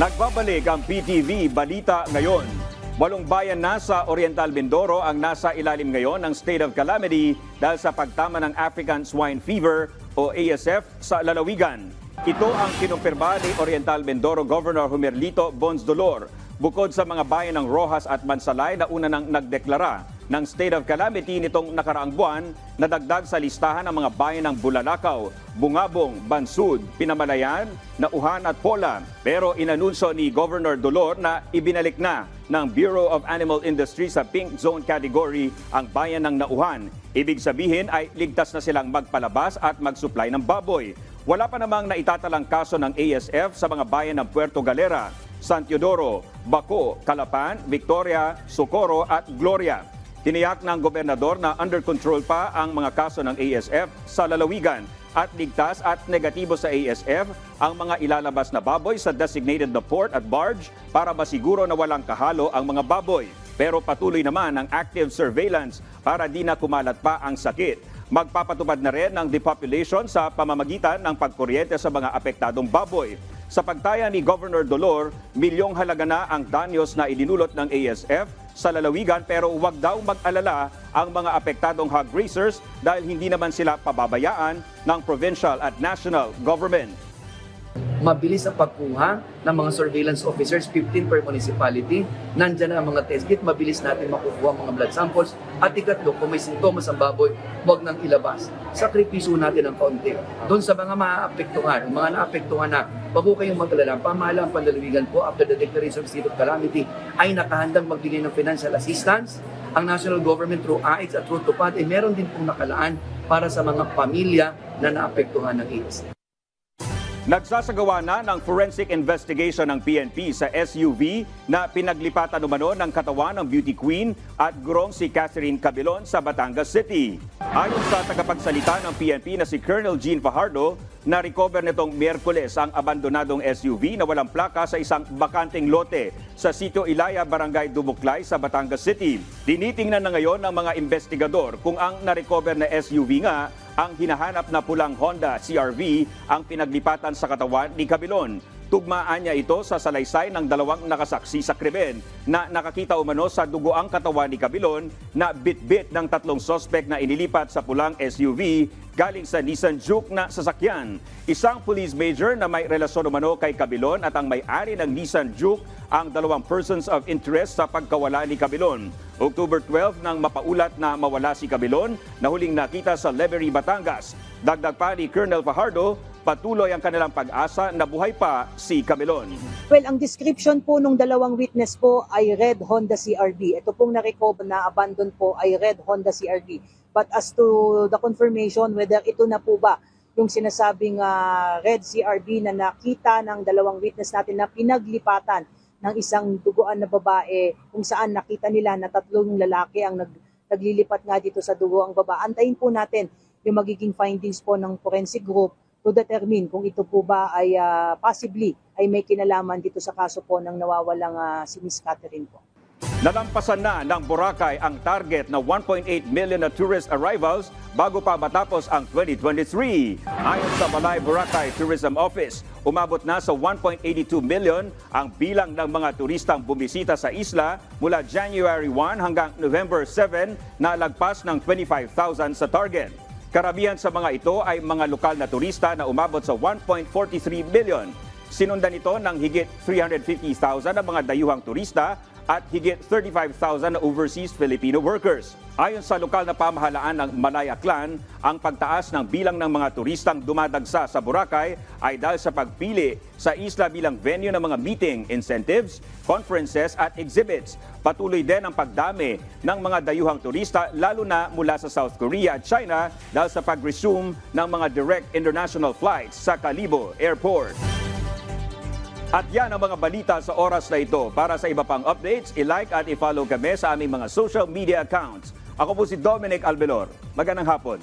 Nagbabalik ang PTV Balita ngayon. Walong bayan na sa Oriental Mindoro ang nasa ilalim ngayon ng state of calamity dahil sa pagtama ng African Swine Fever o ASF sa lalawigan. Ito ang kinumpirma ni Oriental Mindoro Governor Humerlito Bons Dolor bukod sa mga bayan ng Rojas at Mansalay na una nang nagdeklara ng state of calamity nitong nakaraang buwan na dagdag sa listahan ng mga bayan ng Bulalakaw, Bungabong, Bansud, Pinamalayan, Nauhan at Pola. Pero inanunsyo ni Governor Dolor na ibinalik na ng Bureau of Animal Industry sa pink zone category ang bayan ng Nauhan. Ibig sabihin ay ligtas na silang magpalabas at mag-supply ng baboy. Wala pa namang naitatalang kaso ng ASF sa mga bayan ng Puerto Galera, San Teodoro, Baco, Calapan, Victoria, Socorro at Gloria. Tiniyak ng gobernador na under control pa ang mga kaso ng ASF sa lalawigan at ligtas at negatibo sa ASF ang mga ilalabas na baboy sa designated na port at barge para masiguro na walang kahalo ang mga baboy. Pero patuloy naman ang active surveillance para di na kumalat pa ang sakit. Magpapatupad na rin ng depopulation sa pamamagitan ng pagkuryente sa mga apektadong baboy. Sa pagtaya ni Governor Dolor, milyong halaga na ang danyos na idinulot ng ASF sa lalawigan pero huwag daw mag-alala ang mga apektadong hog raisers dahil hindi naman sila pababayaan ng provincial at national government. Mabilis ang pagkuha ng mga surveillance officers, 15 per municipality. Nandyan na ang mga test kit, mabilis natin makukuha ang mga blood samples. At ikatlo, kung may sintomas ang baboy, huwag nang ilabas. Sakripiso natin ang kaunti. Doon sa mga maapektuhan, mga naapektuhan na, wag po kayong mag-alala. Pamahalaan pandalawigan po after the declaration of state of calamity ay nakahandang magbigay ng financial assistance. Ang national government through AIDS at through TUPAD ay meron din pong nakalaan para sa mga pamilya na naapektuhan ng AIDS. Nagsasagawa na ng forensic investigation ng PNP sa SUV na pinaglipatan umano ng katawan ng beauty queen at gurong si Catherine Cabilon sa Batangas City. Ayon sa tagapagsalita ng PNP na si Colonel Gene Fajardo, na-recover nitong Miyerkules ang abandonadong SUV na walang plaka sa isang bakanting lote sa Sitio Ilaya, Barangay Dubuklay sa Batangas City. Tinitingnan na ngayon ng mga investigador kung ang na-recover na SUV nga ang hinahanap na pulang Honda CRV ang pinaglipatan sa katawan ni Cabilon. Tugmaan niya ito sa salaysay ng dalawang nakasaksi sa krimen na nakakita umano sa dugoang katawan ni Cabilon na bit-bit ng tatlong sospek na inilipat sa pulang SUV galing sa Nissan Juke na sasakyan. Isang police major na may relasyon umano kay Cabilon at ang may-ari ng Nissan Juke ang dalawang persons of interest sa pagkawala ni Cabilon. October 12 nang mapaulat na mawala si Cabilon na huling nakita sa Levery, Batangas. Dagdag pa ni Colonel Fajardo, patuloy ang kanilang pag-asa na buhay pa si Cabilon. Well, ang description po nung dalawang witness po ay red Honda CRV. Ito pong na-recover na abandon po ay red Honda CRV. But as to the confirmation whether ito na po ba yung sinasabing ah, red CRV na nakita ng dalawang witness natin na pinaglipatan ng isang duguan na babae kung saan nakita nila na tatlong lalaki ang nag, naglilipat nga dito sa dugo ang baba. Antayin po natin yung magiging findings po ng forensic group to determine kung ito po ba ay ah, possibly ay may kinalaman dito sa kaso po ng nawawalang ah, si Miss Catherine po. Nalampasan na ng Boracay ang target na 1.8 million na tourist arrivals bago pa matapos ang 2023. Ayon sa Balay Boracay Tourism Office, umabot na sa 1.82 million ang bilang ng mga turistang bumisita sa isla mula January 1 hanggang November 7 na lagpas ng 25,000 sa target. Karamihan sa mga ito ay mga lokal na turista na umabot sa 1.43 million. Sinundan ito ng higit 350,000 na mga dayuhang turista at higit 35,000 na overseas Filipino workers. Ayon sa lokal na pamahalaan ng Malaya Clan, ang pagtaas ng bilang ng mga turistang dumadagsa sa Boracay ay dahil sa pagpili sa isla bilang venue ng mga meeting, incentives, conferences at exhibits. Patuloy din ang pagdami ng mga dayuhang turista lalo na mula sa South Korea at China dahil sa pag-resume ng mga direct international flights sa Calibo Airport. At yan ang mga balita sa oras na ito. Para sa iba pang updates, i-like at i-follow kami sa aming mga social media accounts. Ako po si Dominic Albelor. Magandang hapon.